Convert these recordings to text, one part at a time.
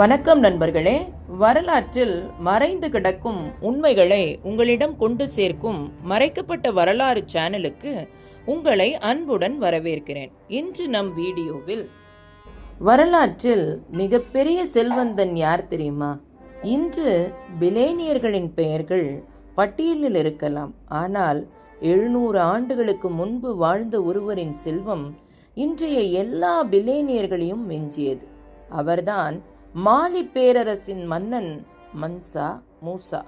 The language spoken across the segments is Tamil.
வணக்கம் நண்பர்களே. வரலாற்றில் மறைந்து கிடக்கும் உண்மைகளை உங்களிடம் கொண்டு சேர்க்கும் மறைக்கப்பட்ட வரலாறு சேனலுக்கு உங்களை அன்புடன் வரவேற்கிறேன். இன்று நம் வீடியோவில் வரலாற்றில் மிகப்பெரிய செல்வந்தன் யார் தெரியுமா? இன்று பிலேனியர்களின் பெயர்கள் பட்டியலில் இருக்கலாம். ஆனால் எழுநூறு ஆண்டுகளுக்கு முன்பு வாழ்ந்த ஒருவரின் செல்வம் இன்றைய எல்லா பிலேனியர்களையும் மிஞ்சியது. அவர்தான் மாலி பேரரசின் மன்னன் மன்சா மூசா.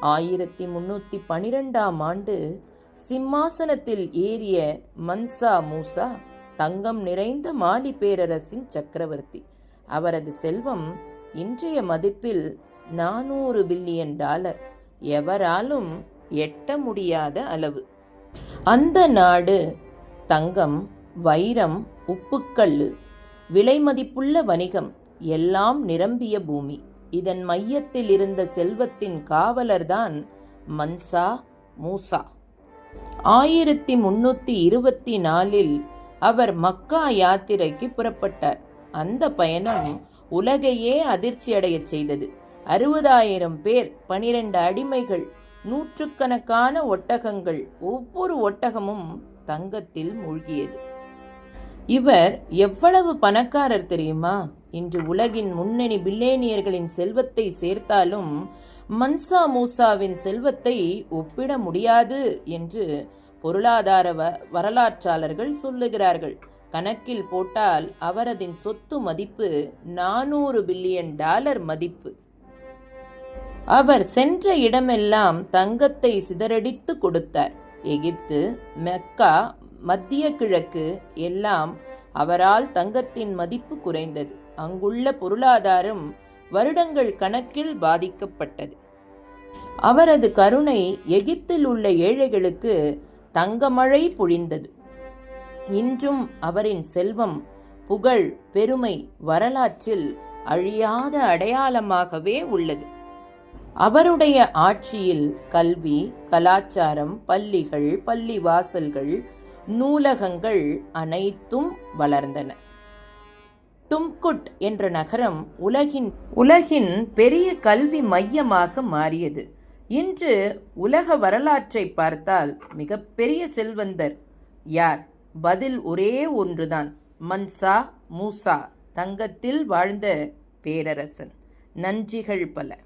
ஆயிரத்தி முன்னூத்தி பனிரெண்டாம் ஆண்டு சிம்மாசனத்தில் ஏறிய மன்சா மூசா தங்கம் நிறைந்த மாலி பேரரசின் சக்கரவர்த்தி. அவரது செல்வம் இன்றைய மதிப்பில் நானூறு பில்லியன் டாலர். எவராலும் எட்ட முடியாத அளவு. அந்த நாடு தங்கம் வைரம் உப்புக்கல்லு விலைமதிப்புள்ள வணிகம் எல்லாம் நிரம்பிய பூமி. இதன் மையத்தில் இருந்த செல்வத்தின் காவலர்தான் மன்சா மூசா. ஆயிரத்தி முன்னூத்தி இருபத்தி நாலில் அவர் மக்கா யாத்திரைக்கு புறப்பட்டார். அந்த பயணம் உலகையே அதிர்ச்சியடையச் செய்தது. அறுபதாயிரம் பேர் பனிரெண்டு அடிமைகள் நூற்றுக்கணக்கான ஒட்டகங்கள் ஒவ்வொரு ஒட்டகமும் தங்கத்தில் மூழ்கியது. இவர் எவ்வளவு பணக்காரர் தெரியுமா? இன்று உலகின் முன்னணி பில்லேனியர்களின் செல்வத்தை சேர்த்தாலும் மன்சா மூசாவின் செல்வத்தை ஒப்பிட முடியாது என்று பொருளாதார வ வரலாற்றாளர்கள் சொல்லுகிறார்கள். கணக்கில் போட்டால் அவரதின் சொத்து மதிப்பு நானூறு பில்லியன் டாலர் மதிப்பு. அவர் சென்ற இடமெல்லாம் தங்கத்தை சிதறடித்து கொடுத்தார். எகிப்து மெக்கா மத்திய கிழக்கு எல்லாம் அவரால் தங்கத்தின் மதிப்பு குறைந்தது. அங்குள்ள பொருளாதாரம் வருடங்கள் கணக்கில் பாதிக்கப்பட்டது. அவரது கருணை எகிப்தில் உள்ள ஏழைகளுக்கு தங்கமழை பொழிந்தது. இன்றும் அவரின் செல்வம் புகழ் பெருமை வரலாற்றில் அழியாத அடையாளமாகவே உள்ளது. அவருடைய ஆட்சியில் கல்வி கலாச்சாரம் பள்ளிகள் பள்ளி வாசல்கள் நூலகங்கள் அனைத்தும் வளர்ந்தன. டும்குட் என்ற நகரம் உலகின் உலகின் பெரிய கல்வி மையமாக மாறியது. இன்று உலக வரலாற்றை பார்த்தால் மிகப்பெரிய செல்வந்தர் யார்? பதில் ஒரே ஒன்றுதான். மன்சா மூசா தங்கத்தில் வாழ்ந்த பேரரசன். நன்றிகள் பல.